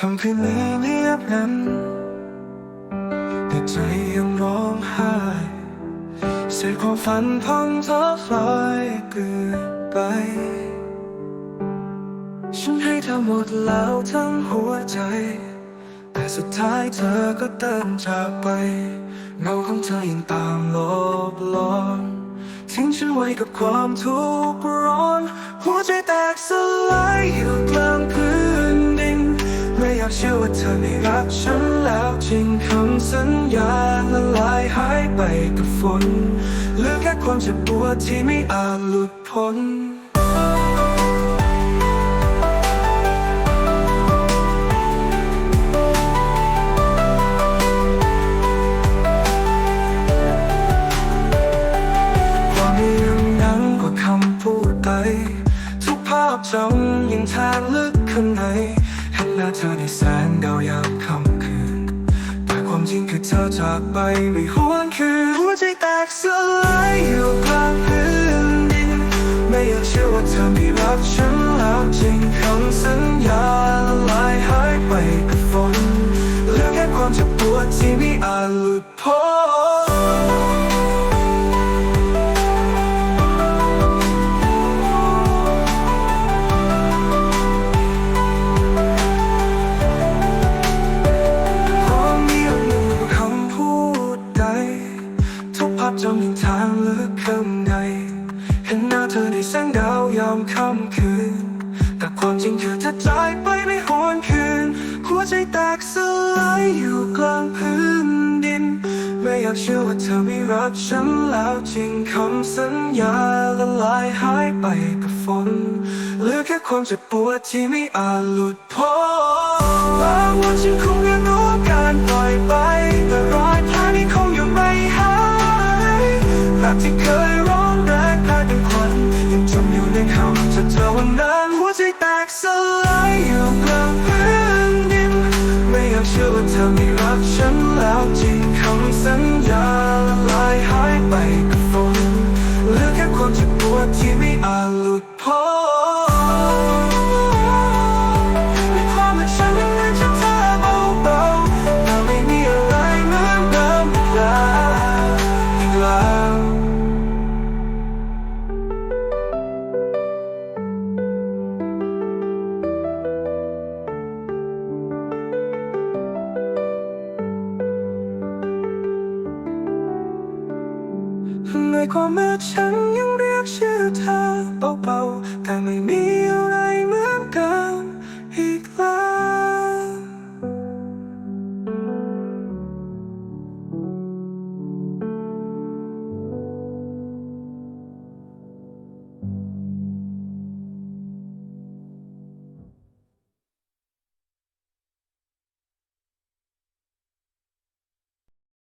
คำคืนนี้เงียบงันแต่ใจยังร้องไห้เศษความฝันพังทลายเกินไป ฉันให้เธอหมดแล้วทั้งหัวใจ แต่สุดท้ายเธอก็เดินจากไปเงาของเธอยังตามลบล้อนทิ้งฉันไว้กับความทุกข์ร้อน หัวใจแตกสลายอยู่กลางพื้นดินไม่อยากเชื่อว่าเธอไม่รักฉันแล้วจริงคำสัญญาละลายหายไปกับฝนเหลือแค่ความเจ็บปวดที่ไม่อาจหลุดพ้นความยังนั้นกว่าคำพูดใดทุกภาพจำยังแทงลึกข้างใน เห็นหน้าเธอในแสงดาวยามค่ำคืน แต่ความจริงคือเธอจากไปไม่หวนคืนหัวใจแตกสลายอยู่กลางพื้นดิน ไม่อยากเชื่อว่าเธอม่รักฉันแล้วจริงคำสัญ เห็นหน้าเธอในแสงดาวยามค่ำคืน แต่ความจริงคือเธอจายไปไม่หวนคืน หัวใจแตกสลายอยู่กลางพื้นดิน ไม่อยากเชื่อว่าเธอไม่รักฉันแล้วจริงคำสัญญาละลายหายไปกับฝนเหลือแค่ความเจ็บปวดที่ไม่อาจหลุดพ้นบางวันฉันคงยังรู้การปล่อยไป คำจาเธอวันนั้นหัวใจแตกสลายอยู่กลางพื้นดินไม่อยากเชื่อว่าเธอไม่รักฉันแล้วจริงคำสัญญาละลายหายไปกับฝนเหลือแค่ความเจ็บปวดที่ไม่อาจหลุด ในควายมื่อฉันยังเรียกชื่อเธอเบาๆแต่ไม่มี